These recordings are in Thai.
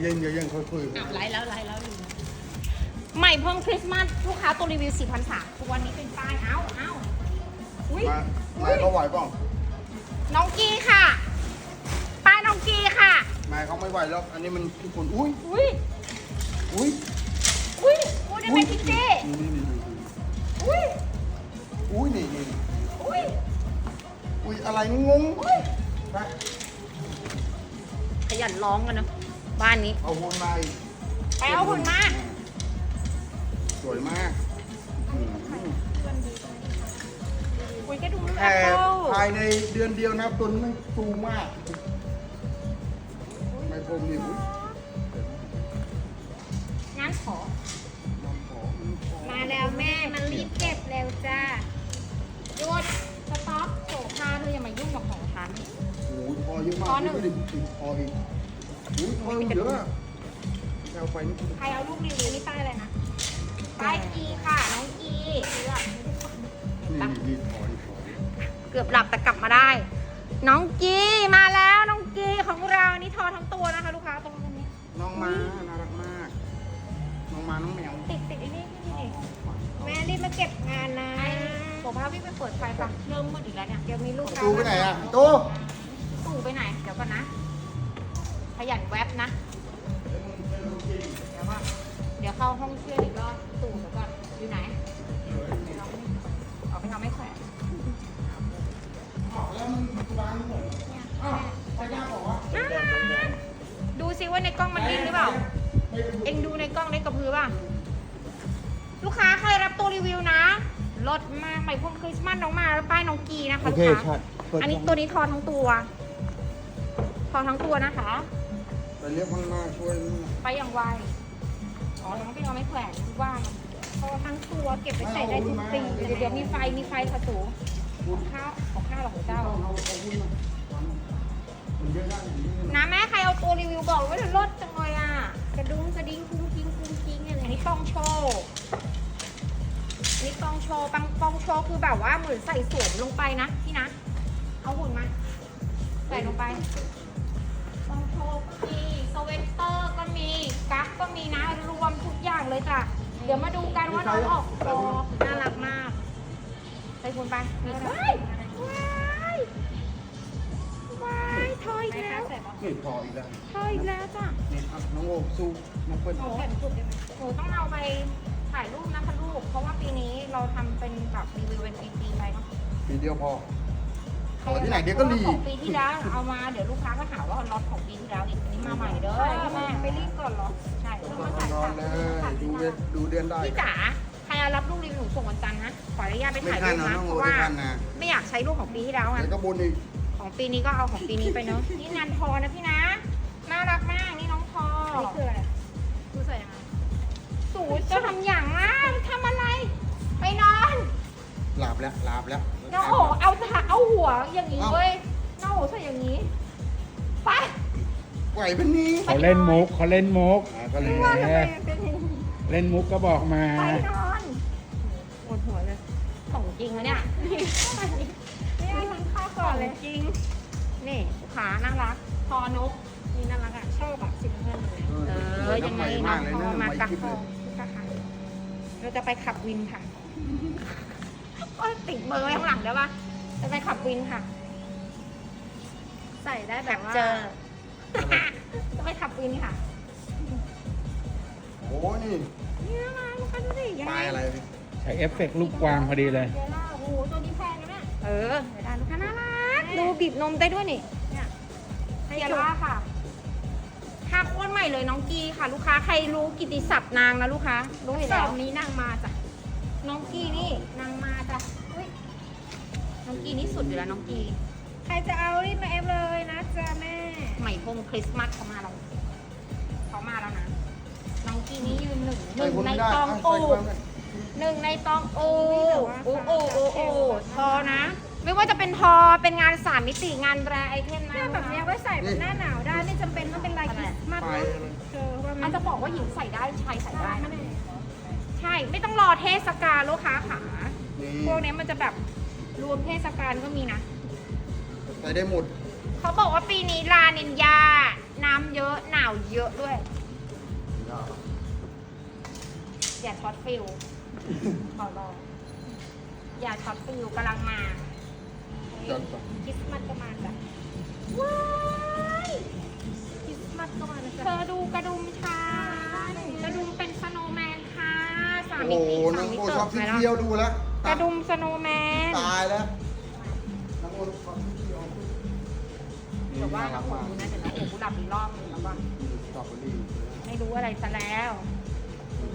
เย็นใจเย็นค่อยคุยอ้าวไลฟ์แล้วไลฟ์แล้วลืมใหม่เพิ่มคริสต์มาสลูกค้าตัวรีวิว4 0 0 3ทุกวันนี้เป็นป้ายเอ้าเอ้าอุ้ยมาอุ๊มายเขาไหวเปล่าน้องกีค่ะ ป้ายน้องกีค่ะ มาเขาไม่ไหวแล้ว อันนี้มันทุกคนอุ้ยอุ้ยอุ้ยอุ้ยพูดได้ไหมพี่เจ้นี่นี่นี่อุ้ยอุ้ยนี่นี่อุ้ยอุ้ยอะไรนี่งงไปขยันร้องกันเนอะ บ้านนี้ เอาหุ่นมาอีกไปเอาหุ่นมา สวยมากอืมอุ้ยก็ดูแอแต่ปเปิลภายในเดือนเดียวนะครับตัวนี้มันสูงมากไม่พรมนี่อุ้ยงั้นขอ น้องขอน้องขอมาแล้วแม่ มันรีบเก็บเร็วจ้าหยุดสต็อปโสภาเธออย่ามายุ่งกับของฉัน โอ้ยพอเยอะมากพอหนึ่ง ไม่ได้ติดพออีก อุ้ยพอเยอะอะแถวไฟนี่ใครเอาลูกรีวิวนี่ป้ายอะไรนะป้ายกีค่ะน้องกีเลือกนี่นี่ถอยถอยเกือบหลับแต่กลับมาได้ น้องกีมาแล้วน้องกีของเรานี่ทอทั้งตัวนะคะ ลูกค้าตรงนี้น้องมาน่ารักมากน้องมาน้องแมวติดติดไอ้นี่นี่นี่แม่รีบมาเก็บงานนะโสภาวิ่งไปเปิดไฟฟังเริ่มมืดอีกแล้วเนี่ยเดี๋ยวมีลูกค้าตู้ไปไหนอะตู้ตู่ไปไหนเดี๋ยวก่อนนะข ยันแวบนะ เดี๋ยวก่อนเดี๋ยวเข้าห้องเชื่อดอีกรอบตู่เดี๋ยวก่อนอยู่ไหนเอาไปทำให้แขวนแล้วมันวางหมดอ้าวพยาบอกว่าน่ารักดูซิว่าในกล้องมันดิ้นหรือเปล่า เอ็งดูในกล้องได้กระพือป่ะ ลูกค้าเคยรับตัวรีวิวนะลดมากใหม่พวงคริสต์มาสน้องมาแล้วป้ายน้องกีนะคะโอลูกเคค้าใช่เปิดอันนี้ตัวนี้ทอทั้งตัว ทอทั้งตัวนะคะ ไปเรียกข้างหน้าช่วยไปอย่างไว อ๋อยังไม่เอาไม่แขวนว่าทอทั้งตัวเก็บไว้ใส่ได้ทุกปีเดี๋ยวเดี๋ยวมีไฟมีไฟค่ะสูของข้าวของข้าวหรอของเจ้า เอาเอาหุ้นมามันเยอะมากอย่างนี้นะ นะแม่ใครเอาตัวรีวิวบอกว่าเธอลดจังเลยอะ กระดุมกระดิ้งคุ้งกิ้งคุ้งกิ้งอะไรนี่ต้องโชว์นี่ต้องโชว์ปังปองโชว์คือแบบว่าเหมือนใส่สวมลงไปนะพี่นะ เอาหุ่นมา ใส่ลงไปปองโชว์ ก็มีสเวตเตอร์ก็มีกั๊กก็มีนะรวมทุกอย่างเลยจ้ะเดี๋ยวมาดูกันว่าน้องออกคอน่ารักมากใส่หุ่นไปนี่ว้ายว้ายว้ายทอยอีกแล้วนี่พออีกแล้วทอยอีกแล้วจ้ะนี่อะน้องโอสู้น้องเปิ้ลหนูต้องเอาไปถ่ายรูปนะคะลูก เพราะว่าปีนี้เราทำเป็นแบบรีวิวเป็นปีๆไปเนาะปีเดียวพอ ขอที่ไหนเดี๋ยวก็รี ของปีที่แล้วเอามาเดี๋ยวลูกค้าก็หาว่าล็อตของปีที่แล้วอีกอันนี้มาใหม่เด้อแม่ไปรีบก่อนเหรอใช่เพิ่งมาจ่ายนอค่ะนเลยดูเดือนดูเดือนได้ พี่จ๋าใครเอารับลูกรีวิวหนูส่งวันจันทร์นะขออนุญาตไปไม่ถ่ายทัรูนปนะนะน้องเพโอราะไม่ว่าทันนะไม่อยากใช้รูปของปีที่แล้วอะ เดี๋ยวก็บนอีกของปีนี้ก็เอาของปีนี้ไปเนาะนี่งานทอนะพี่นะ น่ารักมากนี่น้องทอนี่คืออะไรคือใส่ยังไงสูจะทำอย่างอะทำอะไร ไปนอนหลับแล้วหลับแล้ว น้องโอเอาขาเอาหัวอย่างนี้เว้ยน้องโอใส่อย่างนี้ ไป ไหวเป็นนี้เขาเล่นมุกเขาเล่นมุกอ่าก็เลยว่าทำไมมันเป็นอย่างนี้เล่นมุกก็บอกมา ไปนอนปวดหัวเลยของจริงนะเนี่ยนี่นี่ให้ทั้งข้าวก่อนเลยจริง นี่ขาน่ารักทอนก นี่น่ารักอะ ชอบอะสีน้ำเงินเลยเออยังไงน้องพอมากักทองกักขันเราจะไปขับวินค่ะ ก็ติดเบอร์ไว้ข้างหลังได้ปะจะไปขับวินค่ะ ใส่ได้แบบว่าเจอ จะไปขับวินค่ะโอ้นี่นี่น่ารักลูกค้าดูสิยังปไงลายอะไรใช้เอฟเฟกต์ลูกกวางพอดีเลย เดี๋ยวล่าโอ้โหตัวนี้แพงนะเนี่ยเออเดี๋ยวได้ลูกค้าน่ารักดูบีบนมได้ด้วยนี่เนี่ยเทียร่าค่ะภาพโคตรใหม่เลยน้องกีค่ะ ลูกค้าใครรู้กิตติศัพท์นางนะลูกค้ารู้อยู่สแล้อวงนี้นั่งมาจ้ะ น้องกีนี่นางมาจ้ะอุ๊ยน้องกีนี่สุดอยู่แล้วน้องกีใครจะเอารีบมาเอฟเลยนะจ๊ะแม่ ใหม่พงคริสต์มาสเขามาแล้วเขามาแล้วนะน้องกีนี่ยืนหนึ่งหนึ่งในตองโอหนึ่งในตองโอโอโอโอโอทอนะ ไม่ว่าจะเป็นทอเป็นงานสามมิติงานแบรไอเทมนะเนี่ยแบบเนี้ยไว้ใส่เป็นหน้าหนาวได้ไม่จำเป็นต้องเป็นลายคริสต์มาสปลยนะอะไรเธอว่ามัมันนจะบอกว่าหญิงใส่ได้ชายใส่ได้นะ ใช่ไม่ต้องรอเทศกาลลูกค้าขานี่พวกเนี้ยมันจะแบบรวมเทศกาลก็มีนะ ใส่ได้หมด เขาบอกว่าปีนี้ลานินยา น้ำเยอะหนาวเยอะด้วย อย่าช็อตฟิลขอร้องอย่าช็อตฟิลกำลังมาจัดไป คริสต์มาสก็มาจ้ะว้ายคริสต์มาสก็มานะเธจ๊ะอดูกระดุมค่ะกระดุ สามโอ้มิโหติน้สาอมงมิโอติชอบที่ไหมล่ะเที่ยวดูแล้วกระดุมสโนว์แมน ตายแล้วน้องโอชอบที่เที่ยวเดี๋ยวว่าน้องโอ๋ดูนะเดี๋ยวน้องโอ๋กูหลับอีกรอบนึงแล้วก็สตรอเบอรี่ไม่รู้อะไรซะแล้ว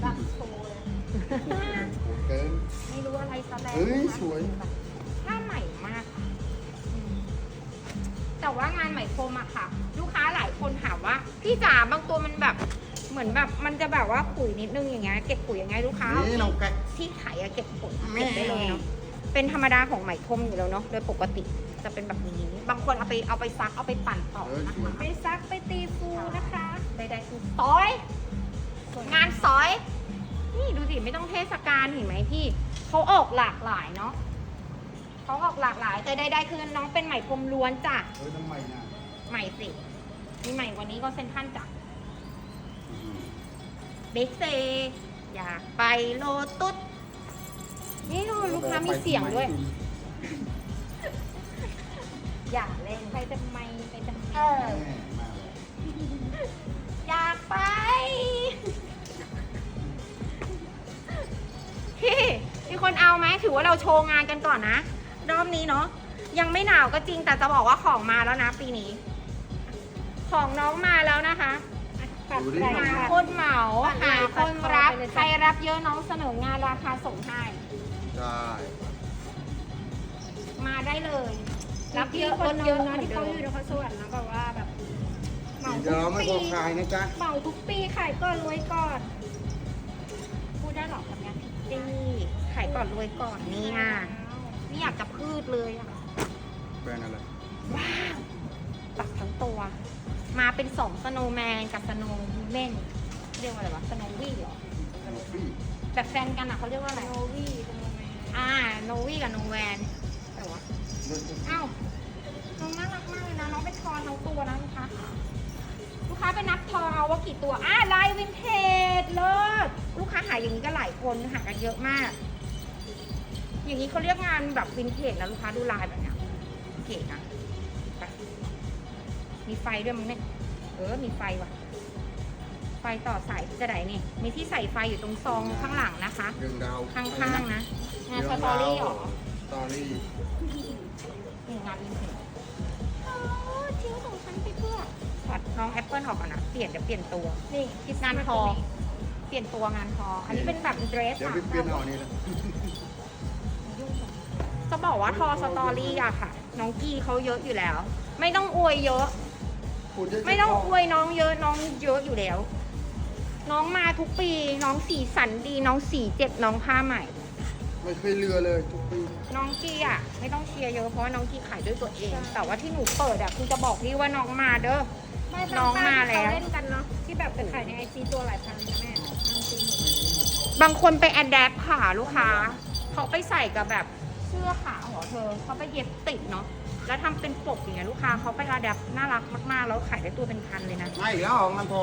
รักโชว์เลยโหเกิน ไม่รู้อะไรซะแล้วเฮ้ยสวย ผ้าใหม่มากค่ะอืมแต่ว่างานไหมพรมอะค่ะ ลูกค้าหลายคนถามว่า พี่จ๋าบางตัวมันแบบ เหมือนแบบมันจะแบบว่าขุยนิดนึงอย่างเงี้ยเก็บขุยยังไงลูกค้านี่น้องแกะ ที่ไขอะเก็บผลแม่เก็บได้เลยเนาะเป็นธรรมดาของไหมพรมอยู่แล้วเนาะโดยปกติจะเป็นแบบนี้ บางคนเอาไปเอาไปซักเอาไปปั่นต่อนะคะไปซักไปตีฟูนะคะใดๆคือซอย งานซอย นี่ดูสิไม่ต้องเทศกาลเห็นไหมพี่เขาออกหลากหลายเนาะเขาออกหลากหลาย แต่ใดๆคือน้องเป็นไหมพรมล้วนจ้ะเฮ้ยทำไมน่ะใหม่สิมีใหม่กวันนี้ก็เซ็นทรันจ้ะเบกเซอยากไปโลตุสนี่ดูลูกค้ามีเสียงด้วย อยากเล่นไปทำไมไปทำไมเออแม่มาเลยอยากไป พี่มีคนเอาไหมถือว่าเราโชว์งานกันก่อนนะรอบนี้เนาะยังไม่หนาวก็จริงแต่จะบอกว่าของมาแล้วนะปีนี้ ของน้องมาแล้วนะคะปั ดดูดิแรงหาค่ะคนเหมาหาคนรับตัดคอไปเลยจ้ะใครรับเยอะน้องเสนองานราคาส่งให้ได้มาได้เลย รัรับบเยเยอะอะคคนนเยเยอะอะนะเหมือนที่เดิเขามอยู่นครสวรรค์นะแบบว่าแบบเหมาเดี๋ยวทุกไม่พปีอขายนะจ๊ะเหมาทุกปีขายก่อนรวยก่อนพูดได้หรอแบบนี้พี่จี้ขายก่อนรวยก่อนเนี่ยไม่อยากจะพืชเลยอะแบรนด์อะไรว้าวปักทั้งตัว มาเป็นสองสโนว์แมนกับสโนว์เม่นเรียกว่าอะไรวะสโนวี่เหรอพี่แบบแฟนกันอะเขาเรียกว่าอะไรโนวี่ตรงไหนอ่าโนวี่กับโนแวนแต่ว่าเลือกอ้าวน้องน่ารักมากเลยนะน้องเป็นทอนทั้งตัวนะลูกค้าลูกค้าไปนับทองเอาว่ากี่ตัวอ่าลายวินเทจเลิศลูกค้าหาอย่างนี้ก็หลายคนหากันเยอะมาก อย่างนี้เขาเรียกงานแบบวินเทจนะลูกค้าดูลายแบบเนี้ยเก๋นะไป มีไฟด้วยมั้งเนี่ย เออ มีไฟว่ะ ไฟต่อสายจะไหนนี่ มีที่ใส่ไฟอยู่ตรงซองข้างหลังนะคะ เรื่องดาวข้างๆนะงานสตอรี่เหรอสตอรี่นี่งานอินเทอร์อ๋อทิ้งของฉันไปเพื่อปัดน้องแอปเปิลออกก่อนนะ เปลี่ยนเดี๋ยวเปลี่ยนตัว นี่คิดงานทอ เปลี่ยนตัวงานทอ อันนี้เป็นแบบเดรสเดี๋ยวอะไปเปลี่ยนเอานี่นะจะบอกว่าทอสตอรี่อะค่ะ น้องกี้เขาเยอะอยู่แล้ว ไม่ต้องอวยเยอะ พูดเยะๆไม่ต้องอวยน้องเยอะน้องเยอะอยู่แล้ว น้องมาทุกปีน้องสีสันดีน้องสีเจ็บน้องผ้าใหม่ ไม่เคยเรือเลยทุกปีน้องกี้อะไม่ต้องเชียร์เยอะเพราะว่าน้องกี้ขายด้วยตัวเอง แต่ว่าที่หนูเปิดอะคือจะบอกพี่ว่าน้องมาเด้อ ไม่น้องมาแล้วเขเล่นกันเนาะที่แบบไปขายในไอจีตัวหลายพันนะแม่นางจริงบางคนไปแอดแดปขาลูกค้าเขาไปใส่กับแบบเสื้อขาหัวเธอเขาไปเย็บติดเนาะ แล้วทำเป็นปกอย่างเงี้ยลูกค้าเขาไปแอดแดปน่ารักมากๆ แล้วขายได้ตัวเป็นพันเลยนะ ไม่อีกแล้วเหรอมันพอ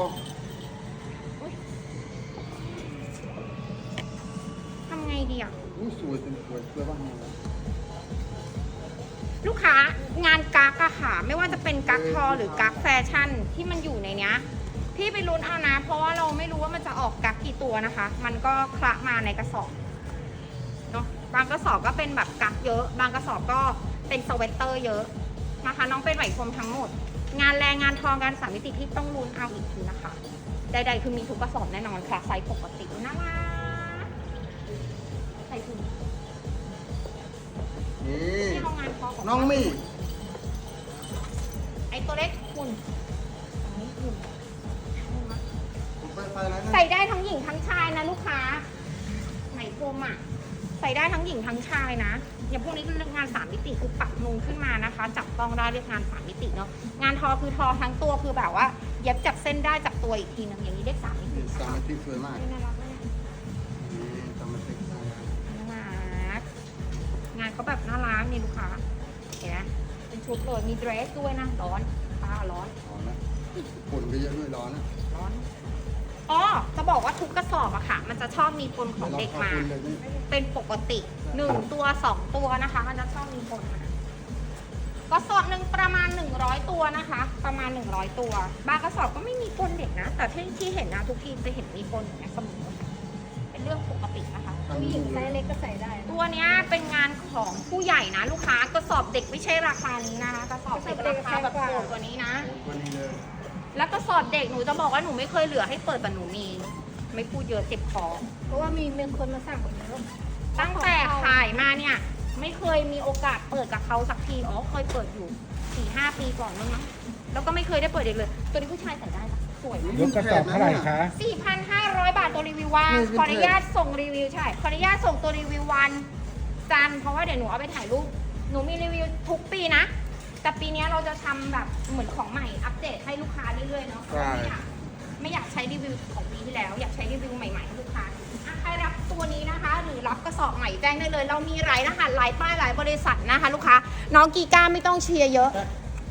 ทำไงดีอะ อู้สวยเป็นสวยสวยบ้างลูกค้างานกักอะค่ะ ไม่ว่าจะเป็นกักทอหรือกักแฟชั่นที่มันอยู่ในเนี้ย พี่ไปลุ้นเอานะ เพราะว่าเราไม่รู้ว่ามันจะออกกักกี่ตัวนะคะ มันก็คละมาในกระสอบเนาะบางกระสอบก็เป็นแบบกักเยอะ บางกระสอบก็ เป็นสเวตเตอร์เยอะนะคะ น้องเป็นไหวพรมทั้งหมด งานแรงงานทองการสามมิติที่ต้องลุ้นเอาอีกทีนะคะ ใดๆคือมีทุกกระสอบแน่นอนค่ะไซส์ปกติน่ารักใส่ถุงนี่ที่เอางานทองกน้องมี่ไอตัวเล็กคุณอันนี้คุณ ผมไปใส่อะไรนะใส่ได้ทั้งหญิงทั้งชายนะลูกค้าไหมพรมอะ ใส่ได้ทั้งหญิงทั้งชายนะ อย่างพวกนี้เป็นเรื่องงานสามมิติคือปักนูนขึ้นมานะคะ จับต้องได้เรียกงานสามมิติเนาะงานทอคือทอทั้งตัวคือแบบว่าเย็บจากเส้นได้จากตัวอีกทีนึงอย่างนี้เรียกสามมิตินี่สามนาทีสวยมากไม่น่ารักเลยนี่สามนาทีน่ารักงานเขาแบบน่ารักนี่ลูกค้าเห็นไหมเป็นชุดเลยมีเดรสด้วยนะร้อนป้าร้อนเอานะฝนก็เยอะด้วยร้อนอะร้อน อ๋อจะบอกว่าทุกกระสอบอะค่ะ มันจะชอบมีปนของเด็กมารขอบคุณเลยนี่เป็นปกติหนึ่งตัวสองตัวนะคะ มันจะชอบมีปนมากระสอบหนึ่งประมาณ 100 ตัวนะคะ ประมาณ 100 ตัว บางกระสอบก็ไม่มีปนเด็กนะ แต่ที่ที่เห็นนะทุกทีจะเห็นมีปนอย่างเงี้ยเสมอเป็นเรื่องปกตินะคะ ผู้หญิงไซส์เล็กก็ใส่ได้ ตัวเนี้ยเป็นงานของผู้ใหญ่นะลูกค้ากระสอบเด็กไม่ใช่ราคานี้นะคะกระสอบเด็กราคาแบบโหดกว่านี้นะโอ้ยวันนี้เลย แล้วกระสอบเด็กหนูจะบอกว่าหนูไม่เคยเหลือให้เปิดแต่หนูมี ไม่พูดเยอะเจ็บคอเพราะว่ามีมีคนมาสั่งเยอะตั้งแต่ขายมาเนี่ย ไม่เคยมีโอกาสเปิดกับเขาสักทีอ๋อเคยเปิดอยู่สี่ห้าปีก่อนมั้งนะแล้วก็ไม่เคยได้เปิดอีกเลย ตัวนี้ผู้ชายใส่ได้ปะสวยมากยกกระสอบเท่าไหร่คะ 4,500 บาทตัวรีวิววันขออนุญาตส่งรีวิวใช่ขออนุญาตส่งตัวรีวิววันจันทร์เพราะว่าเดี๋ยวหนูเอาไปถ่ายรูปหนูมีรีวิวทุกปีนะ แต่ปีนี้เราจะทำแบบเหมือนของใหม่อัปเดตให้ลูกค้าเรื่อยๆเนาะเพราะว่าไม่อยากไม่อยากใช้รีวิวของปีที่แล้ว อยากใช้รีวิวใหม่ๆให้ลูกค้าอะใครรับตัวนี้นะคะ หรือรับกระสอบใหม่แจ้งได้เลย เรามีหลายรหัสหลายป้ายหลายบริษัทนะคะ ลูกค้า น้องกีก้าไม่ต้องเชียร์เยอะ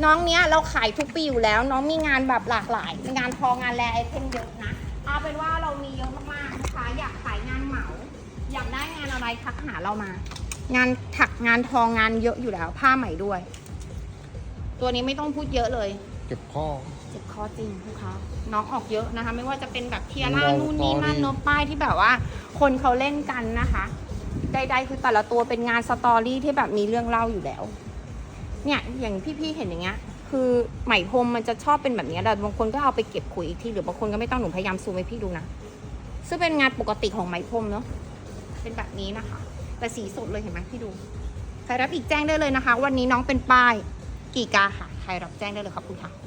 น้องเนี้ยเราขายทุกปีอยู่แล้ว น้องมีงานแบบหลากหลายงานทองงานแลไอเทมเยอะนะเอาเป็นว่าเรามีเยอะมากๆนะคะอยากขายงานเหมา อยากได้งานอะไรทักหาเรามา งานถักงานทองงานเยอะอยู่แล้ว ผ้าใหม่ด้วย ตัวนี้ไม่ต้องพูดเยอะเลย เก็บข้อ เจ็บคอจริงลูกค้าน้องออกเยอะนะคะ ไม่ว่าจะเป็นแบบเทียร่าเรานู่นนี่นั่นตอรี่เนอะป้ายที่แบบว่า คนเขาเล่นกันนะคะใดๆคือแต่ละตัวเป็นงานสตอรี่ที่แบบมีเรื่องเล่าอยู่แล้ว เนี่ยอย่างพี่ๆเห็นอย่างเงี้ย คือไหมพรมมันจะชอบเป็นแบบเนี้ยแต่บางคนก็เอาไปเก็บขุยอีกทีหรือบางคนก็ไม่ต้องหนูพยายามซูมให้พี่ดูนะซึ่งเป็นงานปกติของไหมพรมเนาะเป็นแบบนี้นะคะ แต่สีสดเลยเห็นไหมพี่ดูใครรับอีกแจ้งได้เลยนะคะ วันนี้น้องเป็นป้าย กี่กาค่ะ ใครรับแจ้งได้เลยขอบคุณค่ะ